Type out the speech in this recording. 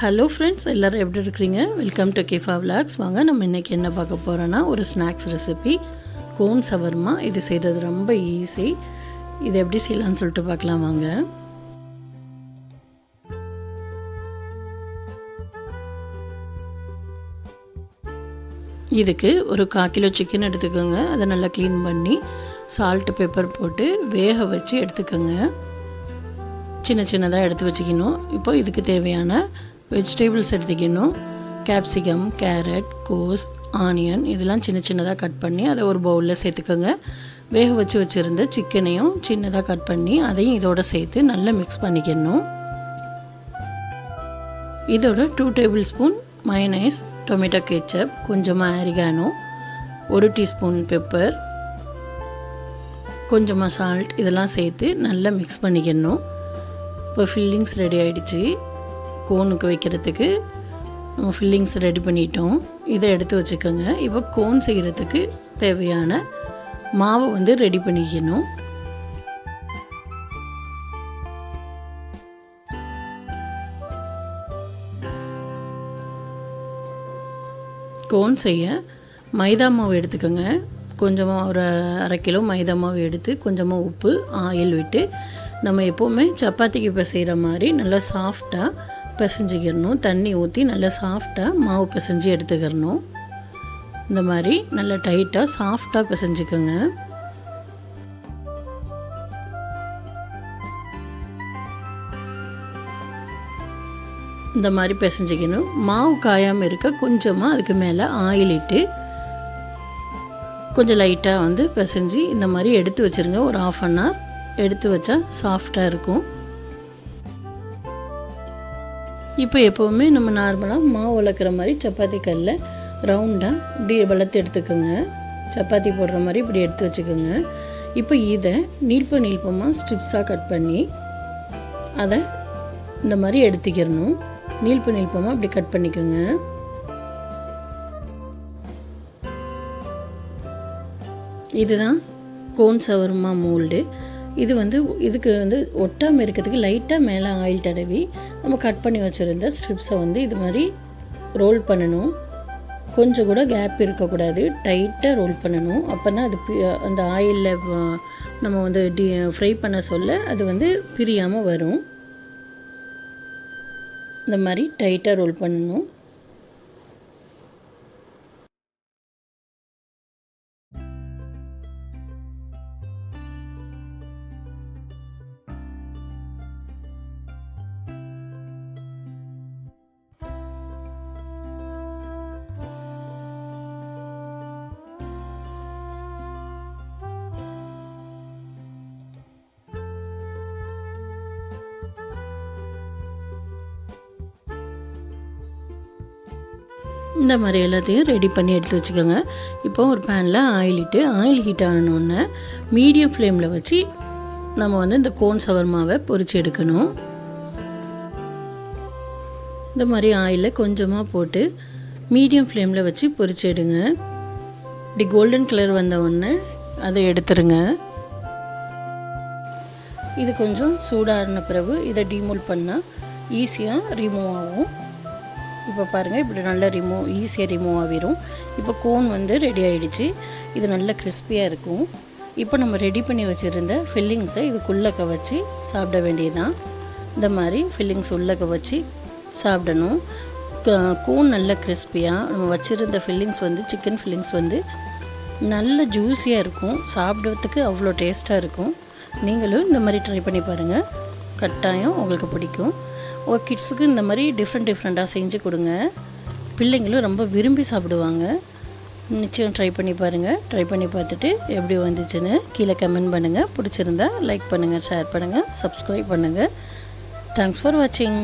Hello friends எல்லோரும் எப்படி இருக்கிறீங்க? வெல்கம் டு கேஃபா விளாக்ஸ் வாங்க நம்ம இன்றைக்கி என்ன பார்க்க போகிறோன்னா ஒரு ஸ்நாக்ஸ் ரெசிபி கோன் சவர்மா இது செய்கிறது ரொம்ப ஈஸி இது எப்படி செய்யலாம்னு சொல்லிட்டு பார்க்கலாம் வாங்க. இதுக்கு ஒரு கால் கிலோ சிக்கன் எடுத்துக்கோங்க. அதை நல்லா க்ளீன் பண்ணி சால்ட்டு பெப்பர் போட்டு வேக வச்சு எடுத்துக்கோங்க. சின்ன சின்னதாக எடுத்து வச்சுக்கணும். இப்போ இதுக்கு தேவையான வெஜிடபிள்ஸ் எடுத்துக்கணும். கேப்சிகம் கேரட் கோஸ் ஆனியன் இதெல்லாம் சின்ன சின்னதாக கட் பண்ணி அதை ஒரு பவுலில் சேர்த்துக்கோங்க. வேக வச்சு வச்சுருந்த சிக்கனையும் சின்னதாக கட் பண்ணி அதையும் இதோட சேர்த்து நல்லா மிக்ஸ் பண்ணிக்கணும். இதோட two tablespoon mayonnaise tomato ketchup கொஞ்சமாக அரிகானோ ஒரு டீஸ்பூன் பெப்பர் கொஞ்சமாக சால்ட் இதெல்லாம் சேர்த்து நல்லா மிக்ஸ் பண்ணிக்கணும். இப்போ ஃபில்லிங்ஸ் ரெடி ஆகிடுச்சு கோனுக்கு வைக்கிறதுக்கு நம்ம ஃபில்லிங்ஸ் ரெடி பண்ணிட்டோம். இதை எடுத்து வச்சுக்கோங்க. இப்போ கோன் செய்கிறதுக்கு தேவையான மாவை வந்து ரெடி பண்ணிக்கணும். கோன் செய்ய மைதா மாவு எடுத்துக்கோங்க. கொஞ்சமாக ஒரு அரை கிலோ மைதா மாவு எடுத்து கொஞ்சமாக உப்பு ஆயில் விட்டு நம்ம எப்போவுமே சப்பாத்திக்கு செய்கிற மாதிரி நல்லா சாஃப்டாக பிசைஞ்சிக்கிறணும். தண்ணி ஊற்றி நல்லா சாஃப்டாக மாவு பிசைஞ்சு எடுத்துக்கிறணும். இந்த மாதிரி நல்லா டைட்டாக சாஃப்டாக பிசைஞ்சுக்கோங்க. இந்த மாதிரி பிசைஞ்சிக்கணும். மாவு காயாமல் இருக்க கொஞ்சமாக அதுக்கு மேலே ஆயில் இட்டு கொஞ்சம் லைட்டாக வந்து பிசைஞ்சு இந்த மாதிரி எடுத்து வச்சுருங்க. ஒரு ஆஃப் அன் ஹவர் எடுத்து வச்சா சாஃப்டாக இருக்கும். இப்போ எப்போவுமே நம்ம நார்மலாக மாவு வளர்க்குற மாதிரி சப்பாத்தி கல்லில் ரவுண்டாக இப்படி வளர்த்து எடுத்துக்கோங்க. சப்பாத்தி போடுற மாதிரி இப்படி எடுத்து வச்சுக்கோங்க. இப்போ இதை நீள்ப நீல்பமாக ஸ்ட்ரிப்ஸாக கட் பண்ணி அதை இந்த மாதிரி எடுத்துக்கிறணும் நீள்ப நீள்பமாக இப்படி கட் பண்ணிக்கோங்க. இதுதான் கோன் சவர்மா மோல்டு இது வந்து இதுக்கு வந்து ஒட்டாமல் இருக்கிறதுக்கு லைட்டாக மேலே ஆயில் தடவி நம்ம கட் பண்ணி வச்சுருந்த ஸ்ட்ரிப்ஸை வந்து இது மாதிரி ரோல் பண்ணணும். கொஞ்சம் கூட கேப் இருக்கக்கூடாது. டைட்டாக ரோல் பண்ணணும். அப்போ தான் அது அந்த ஆயிலில் நம்ம வந்து டி ஃப்ரை பண்ண சொல்ல அது வந்து பிரியாமல் வரும். இந்த மாதிரி டைட்டாக ரோல் பண்ணணும். இந்த மாதிரி எல்லாத்தையும் ரெடி பண்ணி எடுத்து வச்சுக்கோங்க. இப்போ ஒரு பேனில் ஆயில் இட்டு ஆயில் ஹீட் ஆனோடனே மீடியம் ஃப்ளேமில் வச்சு நம்ம வந்து இந்த கோன் சவர்மாவை பொறிச்சு எடுக்கணும். இந்த மாதிரி ஆயிலில் கொஞ்சமாக போட்டு மீடியம் ஃப்ளேமில் வச்சு பொறிச்சு எடுங்க. இப்படி கோல்டன் கலர் வந்த உடனே அதை எடுத்துருங்க. இது கொஞ்சம் சூடான பிறகு இதை டீமோல் பண்ணால் ஈஸியாக ரிமூவ் ஆகும். இப்போ பாருங்கள் இப்படி நல்லா ரிமூவ் ஈஸியாக ரிமூவ் ஆகிரும். இப்போ கோன் வந்து ரெடி ஆகிடுச்சு இது நல்ல கிறிஸ்பியாக இருக்கும். இப்போ நம்ம ரெடி பண்ணி வச்சுருந்த ஃபில்லிங்ஸை இதுக்குள்ளக்க வச்சு சாப்பிட வேண்டியதுதான். இந்த மாதிரி ஃபில்லிங்ஸ் உள்ளக்க வச்சு சாப்பிடணும். கோன் நல்ல கிறிஸ்பியாக நம்ம வச்சுருந்த ஃபில்லிங்ஸ் வந்து சிக்கன் ஃபில்லிங்ஸ் வந்து நல்ல ஜூஸியாக இருக்கும். சாப்பிட்றதுக்கு அவ்வளோ டேஸ்ட்டாக இருக்கும். நீங்களும் இந்த மாதிரி ட்ரை பண்ணி பாருங்கள் கட்டாயம் உங்களுக்கு பிடிக்கும். உங்கள் கிட்ஸுக்கு இந்த மாதிரி டிஃப்ரெண்ட் டிஃப்ரெண்ட்டாக செஞ்சு கொடுங்க. பிள்ளைங்களும் ரொம்ப விரும்பி சாப்பிடுவாங்க. நிச்சயம் ட்ரை பண்ணி பாருங்கள் ட்ரை பண்ணி பார்த்துட்டு எப்படி வந்துச்சுன்னு கீழே கமெண்ட் பண்ணுங்கள் பிடிச்சிருந்தா லைக் பண்ணுங்கள் ஷேர் பண்ணுங்கள் சப்ஸ்கிரைப் பண்ணுங்கள் தேங்க்ஸ் ஃபார் வாட்சிங்